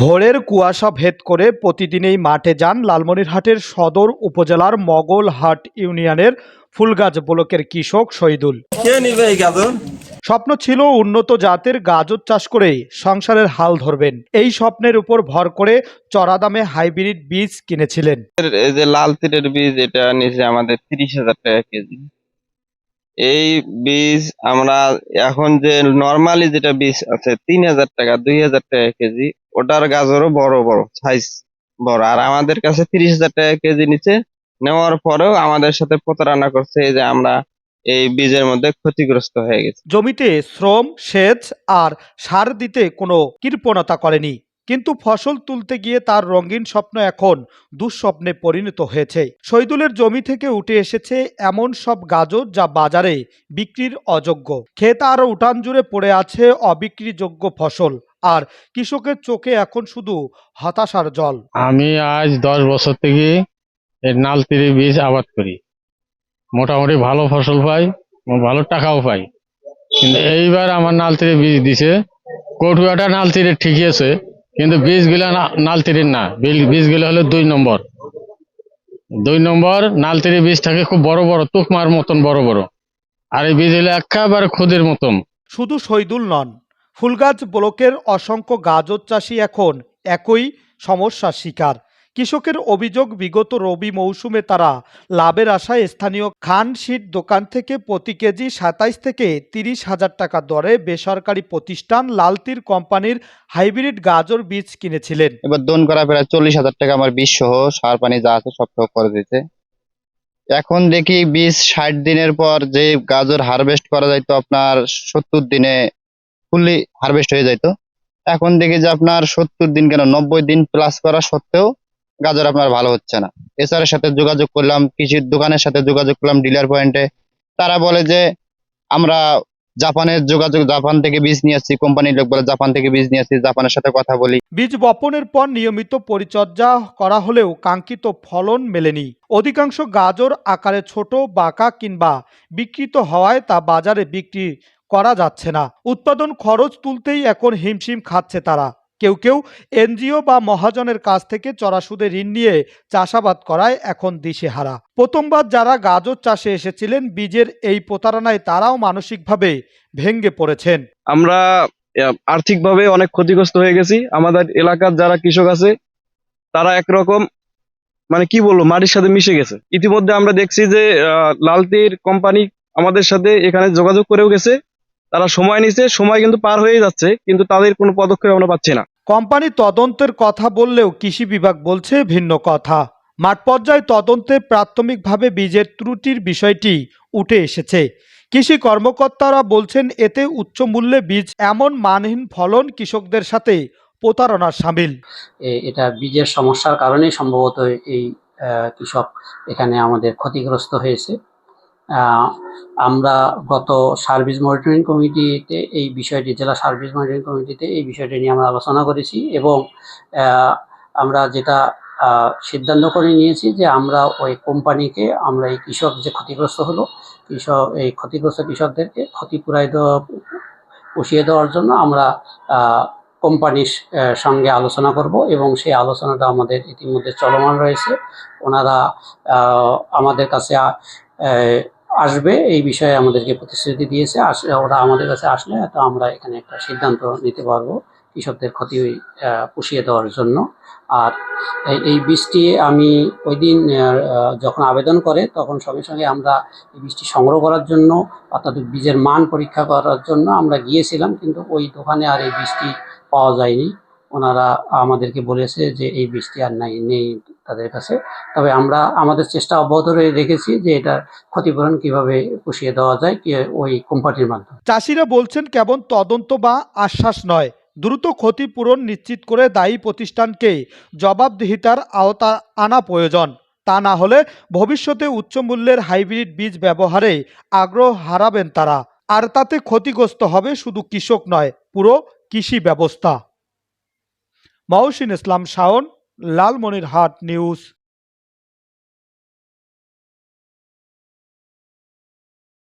ভোরের কুয়াশা ভেদ করে প্রতিদিনই মাঠে যান লালমনিরহাটের সদর উপজেলার মগলহাট ইউনিয়নের ফুলগাছ ব্লকের কৃষক শহীদুল। কে নিবে এই গাজর? স্বপ্ন ছিল উন্নত জাতের গাজর চাষ করে সংসারের হাল ধরবেন। এই স্বপ্নের উপর ভর করে চড়া দামে হাইব্রিড বীজ কিনেছিলেন। এই যে লাল তিলের বীজ এটা নিচে আমাদের তিরিশ হাজার টাকা কেজি। এই বীজ আমরা এখন যে নর্মালি যেটা বীজ আছে তিন হাজার টাকা দুই হাজার টাকা কেজি। ওটার গাজরও বড় বড় সাইজ বড়। আর আমাদের কাছে তিরিশ হাজার টাকা কেজি নিচে নেওয়ার পরেও আমাদের সাথে প্রতারণা করছে এই যে আমরা এই বীজের মধ্যে ক্ষতিগ্রস্ত হয়ে গেছে। জমিতে শ্রম, সেচ আর সার দিতে কোনো কৃপণতা করেনি। কিন্তু ফসল তুলতে গিয়ে তার রঙিন স্বপ্ন এখন দুঃস্বপ্নে পরিণত হয়েছে। শহীদুলের জমি থেকে উঠে এসেছে এমন সব গাজর যা বাজারে বিক্রির অযোগ্য। ক্ষেত আর উঠান জুড়ে পড়ে আছে অবিক্রিযোগ্য ফসল। আর কৃষকের চোখে এখন শুধু হতাশার জল। আমি আজ দশ বছর থেকে এই নালতিরি বীজ আবাদ করি। মোটামুটি ভালো ফসল পাই ভালো টাকাও পাই। কিন্তু এইবার আমার নালতিরি বীজ দিছে। কটুয়াটা নালতিরি ঠিকই আছে কিন্তু বীজগুলা না- নালতিরির না। বীজ- বীজগুলো হলো দুই নম্বর। দুই নম্বর নালতিরি বীজ থাকে খুব বড় বড় তুকমার মতন বড় বড়। আর এই বীজ হলো একেবারে খুদের মতন। শুধু শহীদুল নন ফুলগাছ ব্লকের অসংখ্য গাজর চাষি এখন একই সমস্যার শিকার। কৃষকের অভিযোগ, বিগত রবি মৌসুমে তারা লাভের আশায় স্থানীয় খান শীট দোকান থেকে প্রতি কেজি সাতাইশ থেকে তিরিশ হাজার টাকা দরে বেসরকারি প্রতিষ্ঠান লালতির কোম্পানির হাইব্রিড গাজর বীজ কিনেছিলেন। এবার দোন করা প্রায় চল্লিশ হাজার টাকা আমার বীজ সহ সার পানি যা আছে সব করে দিতে এখন দেখি বীজ ষাট দিনের পর যে গাজর হারভেস্ট করা যাইতো আপনার সত্তর দিনে ফুললি হারভেস্ট হয়ে যাইতো এখন দেখি যে আপনার সত্তর দিন কেন, নব্বই দিন প্লাস করা সত্ত্বেও গাজর আপনার ভালো হচ্ছে না। এসআরের সাথে যোগাযোগ করলাম, কৃষির দোকানের সাথে যোগাযোগ করলাম ডিলার পয়েন্টে তারা বলে যে আমরা জাপানের যোগাযোগ, জাপান থেকে বীজ নিয়ে আসছি, কোম্পানির লোক বলে জাপান থেকে বীজ নিয়ে আসছি, জাপানের সাথে কথা বলি। বীজ বপনের পর নিয়মিত পরিচর্যা করা হলেও কাঙ্ক্ষিত ফলন মেলেনি। অধিকাংশ গাজর আকারে ছোট, বাঁকা কিংবা বিকৃত হওয়ায় তা বাজারে বিক্রি করা যাচ্ছে না। উৎপাদন খরচ তুলতেই এখন হিমশিম খাচ্ছে তারা। কেউ কেউ এনজিও বা মহাজনের কাছ থেকে চড়া সুদে ঋণ নিয়ে চাষাবাদ করায় এখন দিশেহারা। প্রথমবার যারা গাজর চাষে এসেছিলেন, বীজের এই প্রতারণায় তারাও মানসিকভাবে ভেঙ্গে পড়েছেন। আমরা আর্থিকভাবে অনেক ক্ষতিগ্রস্ত হয়ে গেছি। আমাদের এলাকার যারা কৃষক আছে, তারা একরকম মানে কি বলব, মাটির সাথে মিশে গেছে। ইতিমধ্যে আমরা দেখছি যে লালতির কোম্পানি আমাদের সাথে এখানে যোগাযোগ করেও গেছে। তারা সময় নিছে সময় কিন্তু পার হয়ে যাচ্ছে কিন্তু তাদের কোনো পদক্ষেপ আমরা পাচ্ছি না। কোম্পানি তদন্তের কথা বললেও কৃষি বিভাগ বলছে ভিন্ন কথা। মাঠ পর্যায়ে তদন্তে প্রাথমিকভাবে বীজের ত্রুটির বিষয়টি উঠে এসেছে। কৃষি কর্মকর্তারা বলছেন এতে উচ্চ মূল্যে বীজ এমন মানহীন ফলন কৃষকদের সাথে প্রতারণার সামিল। এটা বীজের সমস্যার কারণেই সম্ভবত এই কৃষক এখানে আমাদের ক্ষতিগ্রস্ত হয়েছে। আমরা গত সার্ভিস মনিটরিং কমিটিতে এই বিষয়টি, জেলা সার্ভিস মনিটরিং কমিটিতে এই বিষয়টি নিয়ে আমরা আলোচনা করেছি এবং আমরা যেটা সিদ্ধান্ত করে নিয়েছি যে আমরা ওই কোম্পানিকে, আমরা এই কৃষক যে ক্ষতিগ্রস্ত হলো, কৃষক, এই ক্ষতিগ্রস্ত কৃষকদেরকে ক্ষতিপূরাই দেওয়া, পুষিয়ে দেওয়ার জন্য আমরা কোম্পানির সঙ্গে আলোচনা করব এবং সেই আলোচনাটা আমাদের ইতিমধ্যে চলমান রয়েছে। ওনারা আমাদের কাছে আসবে, এই বিষয়ে আমাদেরকে প্রতিশ্রুতি দিয়েছে। ওরা আমাদের কাছে আসলে তো আমরা এখানে একটা সিদ্ধান্ত নিতে পারব কৃষকদের ক্ষতি পুষিয়ে দেওয়ার জন্য। আর এই- বৃষ্টি আমি ওই দিন যখন আবেদন করে, তখন সঙ্গে সঙ্গে আমরা এই বৃষ্টি সংগ্রহ করার জন্য, অর্থাৎ বীজের মান পরীক্ষা করার জন্য আমরা গিয়েছিলাম, কিন্তু ওই দোকানে আর এই বৃষ্টি পাওয়া যায়নি। ওনারা আমাদেরকে বলেছে যে এই বীজটি আর নাই, নেই তাদের কাছে। তবে আমরা আমাদের চেষ্টা অব্যাহত রেখেছি যে এটার ক্ষতিপূরণ কীভাবে পুষিয়ে দেওয়া যায় ওই কোম্পানির মাধ্যমে। চাষিরা বলছেন কেবল তদন্ত বা আশ্বাস নয়, দ্রুত ক্ষতিপূরণ নিশ্চিত করে দায়ী প্রতিষ্ঠানকে জবাবদিহিতার আওতা আনা প্রয়োজন। তা না হলে ভবিষ্যতে উচ্চ মূল্যের হাইব্রিড বীজ ব্যবহারে আগ্রহ হারাবেন তারা। আর তাতে ক্ষতিগ্রস্ত হবে শুধু কৃষক নয়, পুরো কৃষি ব্যবস্থা। মহসিন ইসলাম শাওন লালমনিরহাট নিউজ।